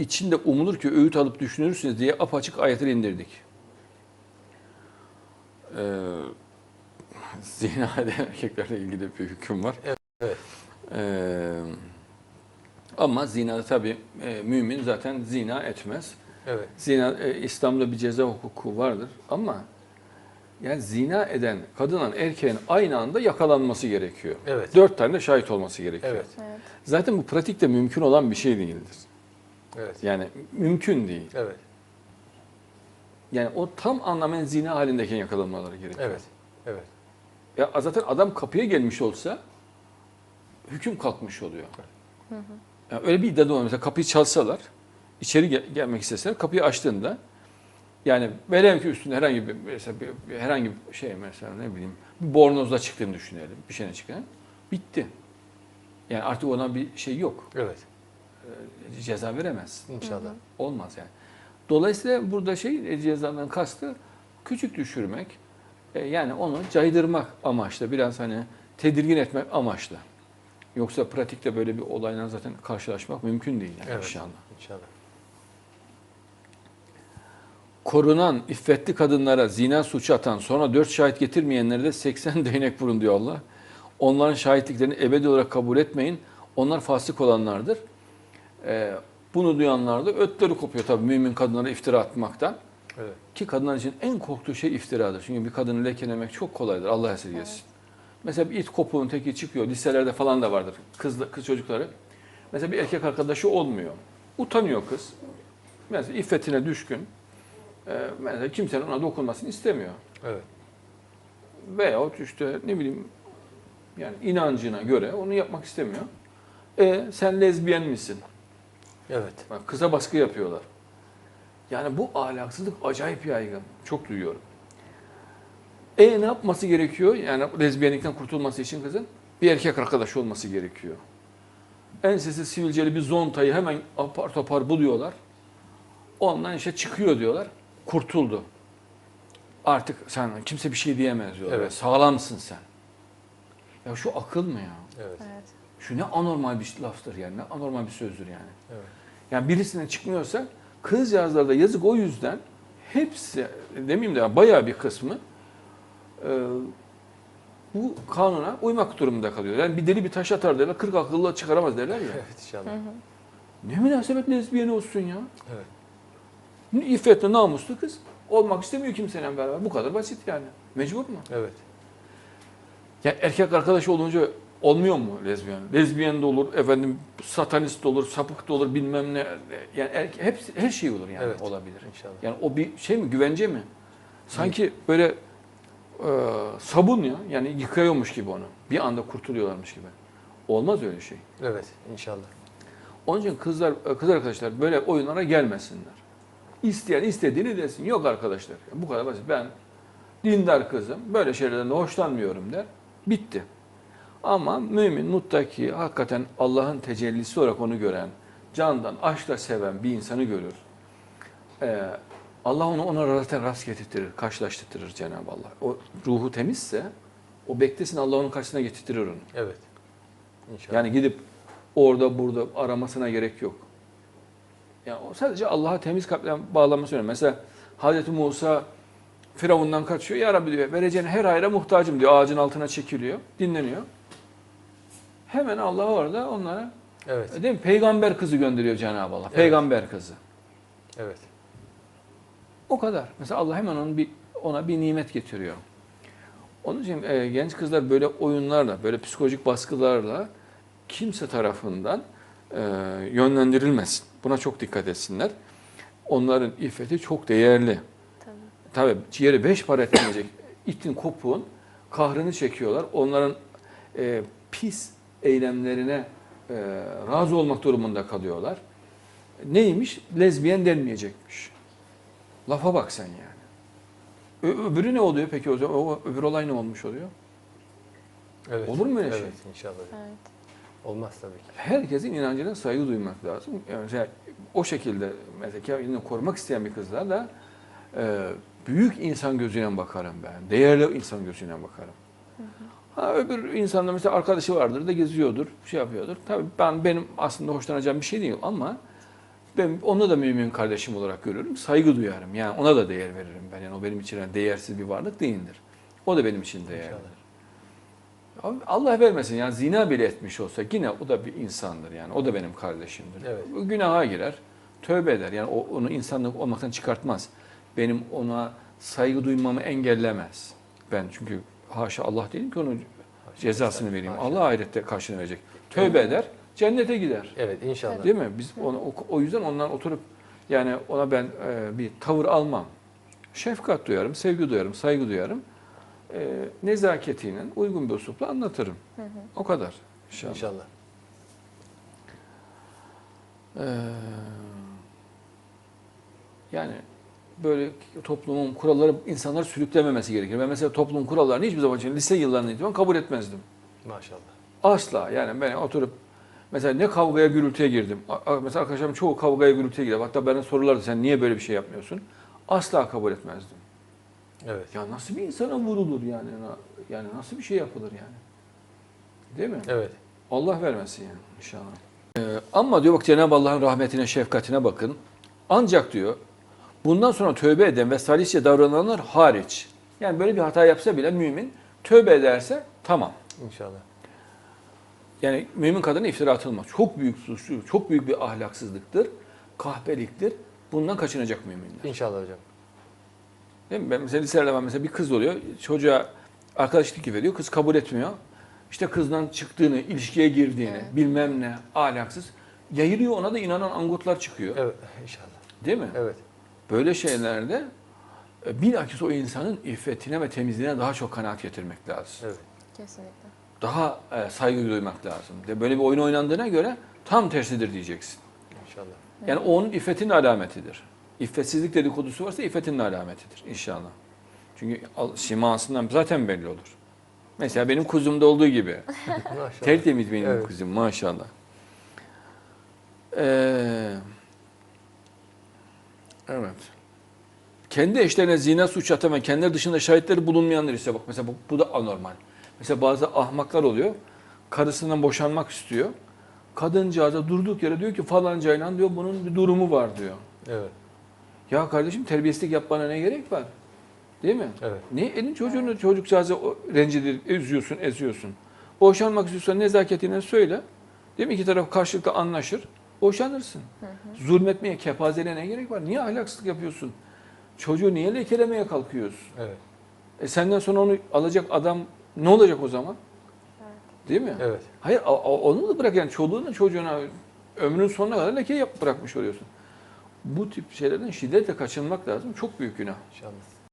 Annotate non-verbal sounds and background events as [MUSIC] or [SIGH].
içinde umulur ki öğüt alıp düşünürsünüz diye apaçık ayetleri indirdik. Ee, zina [LAUGHS] eden erkeklerle ilgili bir hüküm var. Evet. Ee, ama zinada tabii e, mümin zaten zina etmez. Evet. Zina e, İslam'da bir ceza hukuku vardır ama yani zina eden kadının erkeğin aynı anda yakalanması gerekiyor. Evet. Dört tane de şahit olması gerekiyor. Evet. Evet. Zaten bu pratikte mümkün olan bir şey değildir. Evet. Yani mümkün değil. Evet. Yani o tam anlamıyla zina halindeyken yakalanmaları gerekiyor. Evet. Evet. Ya zaten adam kapıya gelmiş olsa hüküm kalkmış oluyor. Yani öyle bir iddia da var. Mesela kapıyı çalsalar, içeri gel- gelmek isteseler kapıyı açtığında yani velev ki üstünde herhangi bir mesela bir, bir- herhangi bir şey mesela ne bileyim bir bornozla çıktığını düşünelim. Bir şeyine çıkan. Bitti. Yani artık ona bir şey yok. Evet. Ee, Ceza veremez. İnşallah. Olmaz yani. Dolayısıyla burada şey e, cezadan kastı küçük düşürmek. e, Yani onu caydırmak amaçlı. Biraz hani tedirgin etmek amaçlı. Yoksa pratikte böyle bir olayla zaten karşılaşmak mümkün değil yani Evet. inşallah. İnşallah. Korunan iffetli kadınlara zina suçu atan sonra dört şahit getirmeyenlere de 80 [LAUGHS] değnek vurun diyor Allah. Onların şahitliklerini ebedi olarak kabul etmeyin. Onlar fasık olanlardır. Ee, bunu duyanlar da ötleri kopuyor tabii mümin kadınlara iftira atmaktan. Evet. Ki kadınlar için en korktuğu şey iftiradır. Çünkü bir kadını lekelemek çok kolaydır. Allah esirgesin. Mesela bir it kopuğun teki çıkıyor. Liselerde falan da vardır. Kız, kız çocukları. Mesela bir erkek arkadaşı olmuyor. Utanıyor kız. Mesela iffetine düşkün. Ee, mesela kimsenin ona dokunmasını istemiyor. Evet. Veyahut işte ne bileyim yani inancına göre onu yapmak istemiyor. E sen lezbiyen misin? Evet. Bak kıza baskı yapıyorlar. Yani bu ahlaksızlık acayip yaygın. Çok duyuyorum. E ne yapması gerekiyor? Yani lezbiyenlikten kurtulması için kızın bir erkek arkadaşı olması gerekiyor. Ensesi sivilceli bir zontayı hemen apar topar buluyorlar. Ondan işte çıkıyor diyorlar. Kurtuldu. Artık sen kimse bir şey diyemez diyorlar. Evet. Sağlamsın sen. Ya şu akıl mı ya? Evet. Evet. Şu ne anormal bir laftır yani. Ne anormal bir sözdür yani. Evet. Yani birisine çıkmıyorsa kızcağızlarda yazık o yüzden hepsi demeyeyim de bayağı bir kısmı e, bu kanuna uymak durumunda kalıyor. Yani bir deli bir taş atar derler, 40 akıllı çıkaramaz derler ya. Evet inşallah. Ne münasebet lezbiyen olsun ya. Evet. Ne İffetli, namuslu kız. Olmak istemiyor kimseyle beraber. Bu kadar basit yani. Mecbur mu? Evet. Ya erkek arkadaş olunca olmuyor mu lezbiyen? Lezbiyen de olur, efendim satanist de olur, sapık da olur, bilmem ne. Yani hepsi, her şey olur yani Evet. olabilir. İnşallah. Yani o bir şey mi, güvence mi? Sanki böyle e, sabun ya, yani yıkıyormuş gibi onu. Bir anda kurtuluyorlarmış gibi. Olmaz öyle şey. Evet. İnşallah. Onun için kızlar, kız arkadaşlar böyle oyunlara gelmesinler. İsteyen istediğini desin. Yok arkadaşlar. Bu kadar basit. Ben dindar kızım. Böyle şeylerden de hoşlanmıyorum der. Bitti. Ama mümin, muttaki, hakikaten Allah'ın tecellisi olarak onu gören, candan, aşkla seven bir insanı görür. Ee, Allah onu ona zaten rast getirtirir, karşılaştırır Cenab-ı Allah. O ruhu temizse, o beklesin Allah onun karşısına getirtirir onu. Evet. İnşallah. Yani gidip orada burada aramasına gerek yok. Yani o sadece Allah'a temiz kalple bağlanması önemli. Mesela Hazreti Musa Firavundan kaçıyor. Ya Rabbi diyor vereceğin her hayra muhtacım diyor. Ağacın altına çekiliyor. Dinleniyor. Hemen Allah orada onlara Evet. değil mi? Peygamber kızı gönderiyor Cenab-ı Allah. Evet. Peygamber kızı. Evet. O kadar. Mesela Allah hemen onun bir, ona bir nimet getiriyor. Onun için e, genç kızlar böyle oyunlarla, böyle psikolojik baskılarla kimse tarafından e, yönlendirilmesin. Buna çok dikkat etsinler. Onların iffeti çok değerli. Tabii. Tabii ciğeri beş para etmeyecek itin kopuğun kahrını çekiyorlar. Onların e, pis eylemlerine e, razı olmak durumunda kalıyorlar. Neymiş? Lezbiyen denmeyecekmiş. Lafa bak sen yani. Ö- öbürü ne oluyor peki o? O, öbür olay ne olmuş oluyor? Evet. Olur mu öyle evet, şey? inşallah. Evet. Olmaz tabii ki. Herkesin inancına saygı duymak lazım. Yani o şekilde mesela kendini korumak isteyen bir kızlar da e, büyük insan gözüyle bakarım ben. Değerli insan gözüyle bakarım. Ha, öbür insanda mesela arkadaşı vardır da geziyordur, şey yapıyordur. Tabii ben benim aslında hoşlanacağım bir şey değil ama Ben onu da mümin kardeşim olarak görüyorum. Saygı duyarım. Yani ona da değer veririm ben. Yani o benim için yani değersiz bir varlık değildir. O da benim için değerli. İnşallah. Abi Allah vermesin yani zina bile etmiş olsa yine o da bir insandır yani. O da benim kardeşimdir. Evet. Günaha girer. Tövbe eder. Yani o, onu insanlık olmaktan çıkartmaz. Benim ona saygı duymamı engellemez. Ben çünkü haşa Allah değilim ki onun cezasını vereyim. Haşa. Allah ahirette karşılığını verecek. Tövbe eder, cennete gider. Evet inşallah. Değil mi? Biz ona, o, o yüzden ondan oturup yani ona ben e, bir tavır almam. Şefkat duyarım, sevgi duyarım, saygı duyarım. E, nezaketiyle uygun bir uslupla anlatırım. O kadar inşallah. İnşallah. Ee, yani böyle toplumun kuralları insanlar sürüklememesi gerekir. Ben mesela toplum kurallarını hiçbir zaman için lise yıllarından itibaren kabul etmezdim. Maşallah. Asla yani ben oturup mesela ne kavgaya gürültüye girdim. Mesela arkadaşlarım çoğu kavgaya gürültüye girer. Hatta bana sorulardı sen niye böyle bir şey yapmıyorsun? Asla kabul etmezdim. Evet. Ya nasıl bir insana vurulur yani? Yani nasıl bir şey yapılır yani? Değil mi? Evet. Allah vermesin yani inşallah. Ee, ama diyor bak Cenab-ı Allah'ın rahmetine, şefkatine bakın. Ancak diyor bundan sonra tövbe eden ve salihçe davrananlar hariç. Yani böyle bir hata yapsa bile mümin tövbe ederse tamam. İnşallah. Yani mümin kadına iftira atılmaz. Çok büyük suçlu, çok büyük bir ahlaksızlıktır, kahpeliktir. Bundan kaçınacak müminler. İnşallah hocam. Değil mi? Ben mesela liselerde ben mesela bir kız oluyor. Çocuğa arkadaşlık veriyor. Kız kabul etmiyor. İşte kızdan çıktığını, ilişkiye girdiğini, bilmem ne, ahlaksız. Yayılıyor ona da inanan angutlar çıkıyor. Evet inşallah. Değil mi? Evet. Böyle şeylerde e, bilakis o insanın iffetine ve temizliğine daha çok kanaat getirmek lazım. Evet. Kesinlikle. Daha e, saygı duymak lazım. De böyle bir oyun oynandığına göre tam tersidir diyeceksin. İnşallah. Yani o onun iffetinin alametidir. İffetsizlik dedikodusu varsa iffetinin alametidir inşallah. Çünkü simasından zaten belli olur. Mesela benim kuzumda olduğu gibi. Maşallah. [LAUGHS] Tertemiz benim Evet. kuzum maşallah. Ee, evet. Kendi eşlerine zina suç atan ve kendileri dışında şahitleri bulunmayanlar ise bak mesela bu, bu da anormal. Mesela bazı ahmaklar oluyor. Karısından boşanmak istiyor. Kadıncağıza durduk yere diyor ki falancayla diyor bunun bir durumu var diyor. Evet. Ya kardeşim terbiyesizlik yapmana ne gerek var? Değil mi? Evet. Ne elin çocuğunu çocukcağızı o- rencidir, eziyorsun, eziyorsun. Boşanmak istiyorsan nezaketine söyle. Değil mi? İki taraf karşılıklı anlaşır. Boşanırsın. Zulmetmeye, kepazeliğe ne gerek var? Niye ahlaksızlık yapıyorsun? Çocuğu niye lekelemeye kalkıyorsun? Evet. E senden sonra onu alacak adam ne olacak o zaman? Değil mi? Evet. Hayır onu da bırak yani çoluğuna çocuğuna ömrünün sonuna kadar leke yap bırakmış oluyorsun. Bu tip şeylerden şiddetle kaçınmak lazım. Çok büyük günah. İnşallah.